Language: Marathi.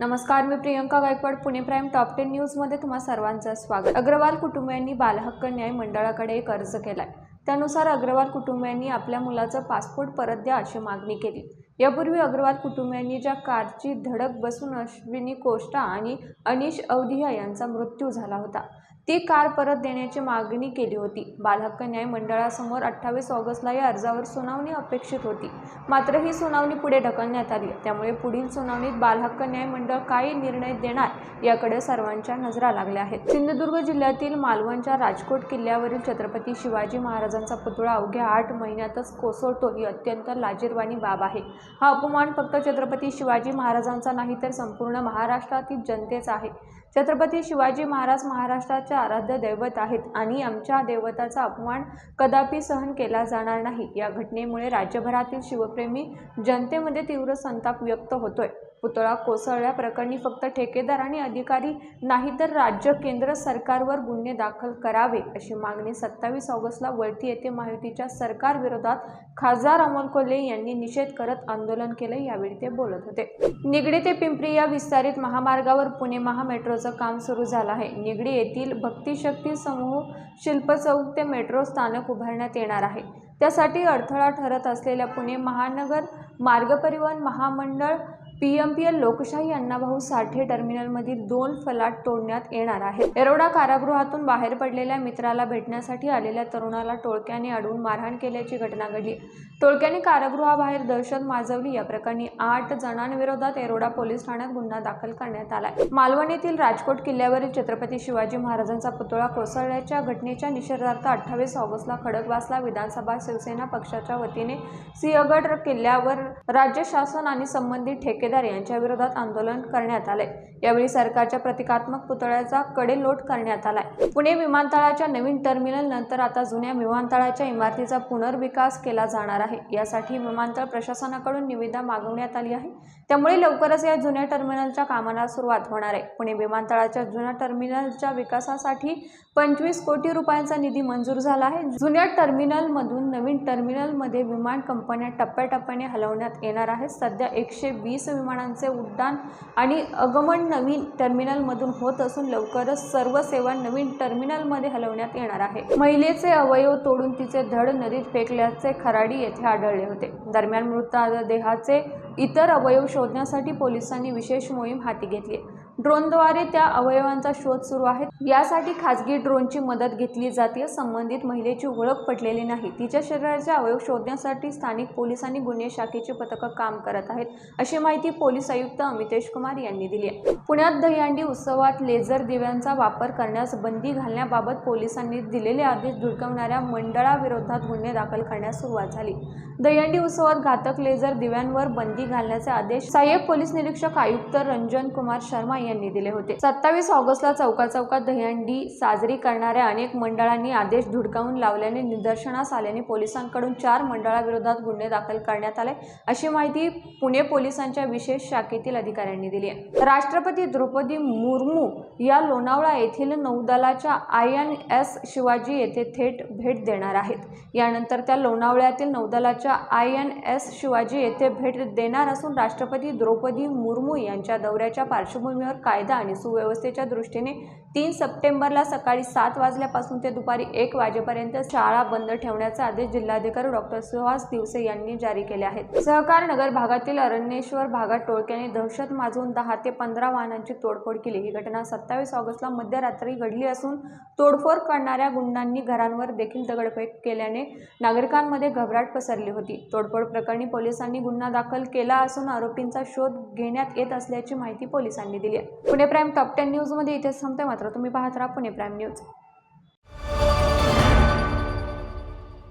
नमस्कार मी Priyanka Gaikwad Pune prime top ten न्यूजमध्ये तुम्हा सर्वांचं स्वागत. अग्रवाल कुटुंबियांनी बालहक्क न्याय मंडळाकडे एक अर्ज आहे त्यानुसार अग्रवाल कुटुंबियांनी आपल्या मुलाचं पासपोर्ट परत द्या अशी मागणी केली. यापूर्वी अग्रवाल कुटुंबियांनी ज्या कारची धडक बसून अश्विनी कोष्टा आणि अनिश अवधिया यांचा मृत्यू झाला होता ती कार परत देण्याची मागणी केली होती. बालहक्क न्याय मंडळासमोर अठ्ठावीस ऑगस्टला या अर्जावर सुनावणी अपेक्षित होती. मात्र ही सुनावणी पुढे ढकलण्यात आली. त्यामुळे पुढील सुनावणीत बालहक्क न्याय मंडळ काय निर्णय देणार याकडे सर्वांच्या नजरा लागल्या आहेत. सिंधुदुर्ग जिल्ह्यातील मालवणच्या राजकोट किल्ल्यावरील छत्रपती शिवाजी महाराजांचा पुतळा अवघ्या आठ महिन्यातच कोसळतो. ही अत्यंत लाजीरवाणी बाब आहे. हा अपमान फक्त छत्रपती शिवाजी महाराजांचा नाही तर संपूर्ण महाराष्ट्रातील जनतेचा आहे. छत्रपती शिवाजी महाराज महाराष्ट्राचे आराध्य दैवत आहेत आणि आमच्या दैवताचा अपमान कदापि सहन केला जाणार नाही. या घटनेमुळे राज्यभरातील शिवप्रेमी जनतेमध्ये तीव्र संताप व्यक्त होतोय. पुतळा कोसळल्या प्रकरणी फक्त ठेकेदार आणि अधिकारी नाही तर राज्य केंद्र सरकारवर गुन्हे दाखल करावे अशी मागणी सत्तावीस ऑगस्टला वळती येथे महायुतीच्या सरकारविरोधात खासदार अमोल कोल्हे यांनी निषेध करत आंदोलन केलं यावेळी ते बोलत होते. निगडी ते पिंपरी या विस्तारित महामार्गावर पुणे महामेट्रोचं काम सुरू झालं आहे. निगडी येथील भक्तिशक्ती समूह शिल्प चौक ते मेट्रो स्थानक उभारण्यात येणार आहे. त्यासाठी अडथळा ठरत असलेल्या पुणे महानगर मार्ग परिवहन महामंडळ पी एम पी एल लोकशाही अण्णाभाऊ साठे टर्मिनलमधील दोन फलाट तोडण्यात येणार आहेत एरोडा कारागृहातून बाहेर पडलेल्या मित्राला भेटण्यासाठी आलेल्या तरुणाला टोळक्याने अडवून मारहाण केल्याची घटना घडली. टोळक्याने कारागृहाबाहेर दहशत माजवली. या प्रकरणी आठ जणांविरोधात एरोडा पोलीस ठाण्यात गुन्हा दाखल करण्यात आलाय. मालवण येथील राजकोट किल्ल्यावरील छत्रपती शिवाजी महाराजांचा पुतळा कोसळल्याच्या घटनेच्या निषेधार्थ अठ्ठावीस ऑगस्टला खडकवासला विधानसभा शिवसेना पक्षाच्या वतीने सिंहगड किल्ल्यावर राज्य शासन आणि संबंधित ठेके ठेकेदार यांच्या विरोधात आंदोलन करण्यात आले यावेळी सरकारच्या प्रतिकात्मक पुतळ्याचा कडेलोट करण्यात आलाय. पुणे विमानतळाच्या नवीन टर्मिनल नंतर आता जुन्या विमानतळाच्या इमारतीचा पुनर्विकास केला जाणार आहे. यासाठी विमानतळ प्रशासनाकडून निविदा मागवण्यात आली आहे. त्यामुळे लवकरच या जुन्या टर्मिनलच्या कामाला सुरुवात होणार आहे. पुणे विमानतळाच्या जुन्या टर्मिनलच्या विकासासाठी पंचवीस कोटी रुपयांचा निधी मंजूर झाला आहे. जुन्या टर्मिनलमधून नवीन टर्मिनलमध्ये विमान कंपन्या टप्प्याटप्प्याने हलवण्यात येणार आहेत. सध्या एकशे वीस विमानांचे उड्डाण आणि आगमन नवीन टर्मिनलमधून होत असून लवकरच सर्व सेवा नवीन टर्मिनलमध्ये हलवण्यात येणार आहे. महिलेचे अवयव तोडून तिचे धड नदीत फेकल्याचे खराडी येथे आढळले होते. दरम्यान मृतदेहाचे इतर अवयव शोधण्यासाठी पोलिसांनी विशेष मोहीम हाती घेतली ड्रोनद्वारे त्या अवयवांचा शोध सुरू आहे यासाठी खासगी ड्रोनची मदत घेतली जाते संबंधित महिलेची ओळख पटलेली नाही. तिच्या शरीराचे अवयव शोधण्यासाठी स्थानिक पोलीस आणि गुन्हे शाखेची पथकं काम करत आहेत अशी माहिती पोलीस आयुक्त अमितेश कुमार यांनी दिली आहे. पुण्यात दहीहंडी उत्सवात लेझर दिव्यांचा वापर करण्यास बंदी घालण्याबाबत पोलिसांनी दिलेले आदेश धुडकवणाऱ्या मंडळाविरोधात गुन्हे दाखल करण्यास सुरुवात झाली. दहीहंडी उत्सवात घातक लेझर दिव्यांवर बंदी घालण्याचे आदेश सहाय्यक पोलीस निरीक्षक आयुक्त रंजन कुमार शर्मा यांनी दिले होते. सत्तावीस ऑगस्टला चौका चौकात दहीहंडी साजरी करणाऱ्या अनेक मंडळांनी आदेश धुडकावून लावल्याने निदर्शनास आल्याने पोलिसांकडून चार मंडळाविरोधात गुन्हे दाखल करण्यात आले. अशी माहिती पुणे पोलिसांच्या विशेष शाखेतील अधिकाऱ्यांनी दिली आहे. राष्ट्रपती द्रौपदी मुर्मू या लोणावळा येथील नौदलाच्या आय एन एस शिवाजी येथे थेट भेट देणार आहेत. यानंतर त्या लोणावळ्यातील नौदलाच्या आय एन एस शिवाजी येथे भेट देणार असून राष्ट्रपती द्रौपदी मुर्मू यांच्या दौऱ्याच्या पार्श्वभूमीवर कायदा आणि सुव्यवस्थेच्या दृष्टीने तीन सप्टेंबरला सकाळी सात वाजल्यापासून ते दुपारी एक वाजेपर्यंत शाळा बंद ठेवण्याचा आदेश जिल्हाधिकारी डॉक्टर सुहास दिवसे यांनी जारी केले आहेत. सहकार नगर भागातील अरण्येश्वर भागात टोळक्याने दहशत माजवून दहा ते पंधरा वाहनांची तोडफोड केली. ही घटना सत्तावीस ऑगस्टला मध्यरात्री घडली असून तोडफोड करणाऱ्या गुंडांनी घरांवर देखील दगडफेक केल्याने नागरिकांमध्ये घबराट पसरली होती. तोडफोड प्रकरणी पोलिसांनी गुन्हा दाखल केला असून आरोपींचा शोध घेण्यात येत असल्याची माहिती पोलिसांनी दिली आहे. पुणे प्राईम टॉप टेन न्यूजमध्ये इथेच थांबते मात्र तुम्ही पाहत राहा. Pune prime news